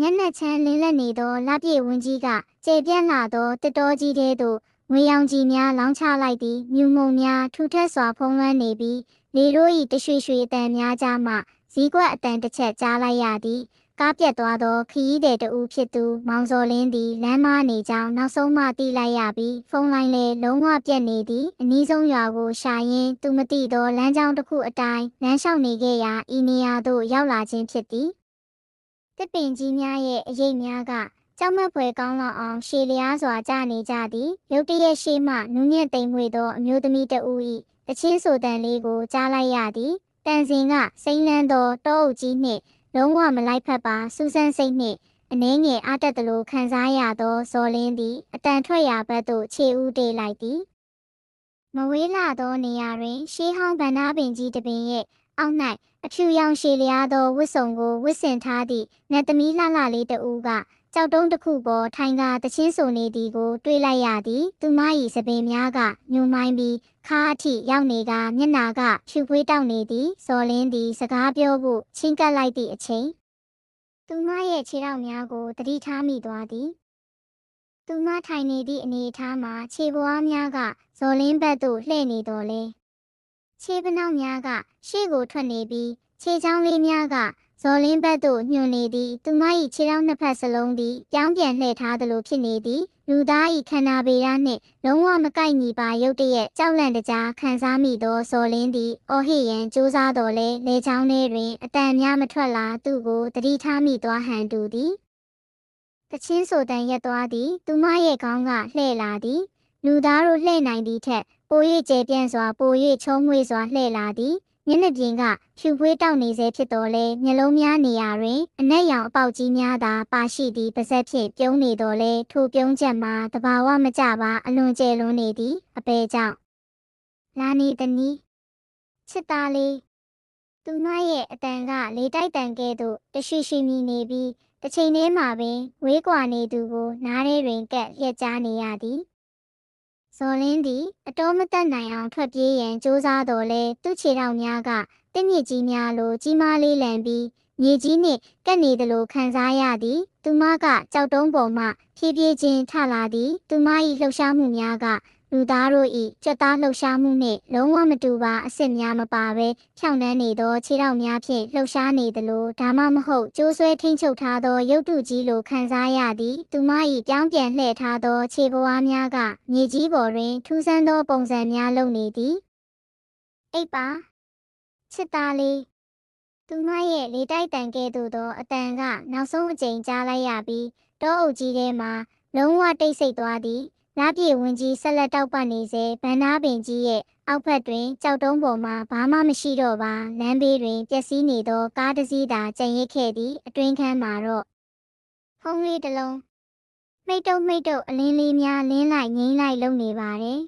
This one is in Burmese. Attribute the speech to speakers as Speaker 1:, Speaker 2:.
Speaker 1: မျက်နှာချမ်းလင်းလက်နေသောလပြည့်ဝင်းကြီးကကျေပြန့်လာသောတစ်တော်ကြီးထဲသို့ငွေရောင်ကြီးများလောင်းချလိုက်သည်မြူမုံများထူထပ်စွာဖုံးလွှမ်းနေပြီးလေတို့၏တရွှေရွှေအတန်များကြားမှဇီးကွက်အတန်တစ်ချက်ကြားလိုက်ရသည်ကားပြတ်သွားသောခရီးသည်တဦးဖြစ်သူမောင်စော်လင်းသည်လမ်းမနေကြောင်းနောက်ဆုံးမှသိလိုက်ရပြီးဖုန်းလိုင်းလည်းလုံးဝပြတ်နေသည်အနည်းဆုံးရွာကိုရှာရင်းသူမသိသောလမ်းကြောင်းတစ်ခုအတိုင်းလမ်းလျှောက်နေခဲ့ရာဤနေရာသို့ရောက်လာခြင်းဖြစ်သည် တစ်ပင်ကြီးများရဲ့အရေးများကကြောက်မက်ဖွယ်ကောင်းလောက်အောင်ရှေလျားစွာကြာနေကြသည်ရုတ်တရက်ရှိမှနူးညံ့သိမ်မွေသောအမျိုးသမီးတဦး၏တချင်းဆိုတန်လေးကိုကြားလိုက်ရသည်တန်စင်ကစိမ့်လန်းသောတောအုပ်ကြီးနှင့်လုံးဝမလိုက်ဖက်ပါစူးစမ်းစိတ်နှင့်အနှဲငယ်အားတက်သလိုခံစားရသောဇော်လင်းသည်အတန်ထွက်ရာဘက်သို့ခြေဦးတေးလိုက်သည်မဝေးလာသောနေရာတွင် ရှေးဟောင်းဗန္နာပင်ကြီးတစ်ပင်ရဲ့အောက်၌ အဖြူရောင်ရှည်လျားသောဝတ်စုံကိုဝတ်ဆင်ထားသည့်နတ်သမီးလှလှလေးတဦးကကြောက်တုံးတစ်ခုပေါ်ထိုင်ကတချင်းဆိုနေသည်ကို တွေ့လိုက်ရသည် သူမ၏စပင်များကညှို့မိုင်းပြီးခါအထိရောက်နေကမျက်နာကဖြူဖွေးတောက်နေသည်ဇော်လင်းသည်စကားပြောဖို့ချင်းကပ်လိုက်သည့်အချိန်သူမရဲ့ခြေထောက်များကိုတတိထားမိသွားသည်သူမထိုင်နေသည့်အနေအထားမှာခြေပွားများကဇော်လင်းဘက်သို့လှည့်နေတော်လဲ ခြေပနောက်များက ရှေ့ကိုထွက်နေပြီးခြေချောင်းလေးများကဇော်လင်းဘက်သို့ညွှန်နေသည်သူမ၏ခြေထောက်နှစ်ဖက်စလုံးသည်ပြောင်းပြန်လှည့်ထားသလိုဖြစ်နေသည်လူသား၏ခန္ဓာဗေဒနှင့်လုံးဝမကိုက်ညီပါရုတ်တရက်ကြောက်လန့်တကြားခံစားမိသောဇော်လင်းသည်အော်ဟစ်ရန်စူးစားတော်လဲလေချောင်းထဲတွင်အတန်များမထွက်လာသူ့ကိုတတိထားမိသွားဟန်တူသည်တချင်းဆိုတန်ရက်သွားသည် သူမရဲ့ခေါင်းကလှဲ့လာသည် လူသားတို့လှဲ့နိုင်သည့်ထက်ပို၍ကျဲပြန့်စွာပို၍ချုံးမွေ့စွာလှဲ့လာသည်မျက်နှာပြင်ကဖြူဖွေးတောက်နေစေဖြစ်တော်လဲမျက်လုံးများနေရာတွင်အနက်ရောင်အပေါက်ကြီးများသာပါရှိသည့်ပါဇက်ဖြင့်ပြုံးနေတော်လဲထိုပြုံးချက်မှာတဘာဝမကြပါအလွန်ကျယ်လွန်းနေသည်အပေကြောင့်လာနေတနီးချစ်သားလေးသူမရဲ့အတန်ကလေတိုက်တန်ကဲ့သို့တရှိရှိမြည်နေပြီးတစ်ချိန်တည်းမှာပင်ဝေးကွာနေသူကိုနားထဲတွင်ကက်လျက်ကြားနေရသည် ဇော်လင်းသည်အတော်မတက်နိုင်အောင်ထွက်ပြေးရန်ကြိုးစားတော်လဲသူ့ခြေထောက်များကတင့်မြစ်ကြီးများလိုကြီးမားလေးလံပြီးမြေကြီးနှင့်ကပ်နေသလိုခံစားရသည် သူမကကြောက်တုံးပေါ်မှဖြည်းဖြည်းချင်းထလာသည် သူမ၏လှုပ်ရှားမှုများက လူသားတို့၏ကြွက်သားလှုပ်ရှားမှုနှင့်လုံးဝမတူပါအစ်စ်များမပါဘဲဖြောင့်နှမ်းနေသောခြေထောက်များဖြင့်လှုပ်ရှားနေသလိုဒါမှမဟုတ်ကျိုးဆွဲထိန်ချုပ်ထားသောရုပ်တုကြီးလိုခံစားရသည်သူမ၏ပြောင်းပြန်လှည့်ထားသောခြေပွားများကမြေကြီးပေါ်တွင်ထူးဆန်းသောပုံစံများလုပ်နေသည်အိပ်ပါချစ်သားလေးသူမရဲ့လေတိုက်တန်ကဲ့သို့သောအတန်ကနောက်ဆုံးအကြိမ်ကြားလိုက်ရပြီးတောအုပ်ကြီးထဲမှလုံးဝတိတ်ဆိတ်သွားသည် လာပြေဝင်ကြီးဆက်လက်တောက်ပတ်နေစေဗန္နာပင်ကြီးရဲ့အောက်ဖက်တွင်ကြောက်တုံးပေါ်မှာဘာမှမရှိတော့ပါလမ်းဘေးတွင်ပျက်စီးနေသောကားတစ်စီးသာကျန်ရစ်ခဲ့သည်အတွင်းခန်းမှာတော့ဖုံးလေးတစ်လုံးမိတ်တုံမိတ်တုံအလင်းလေးများလင်းလိုက်ငိမ့်လိုက်လုံနေပါတယ်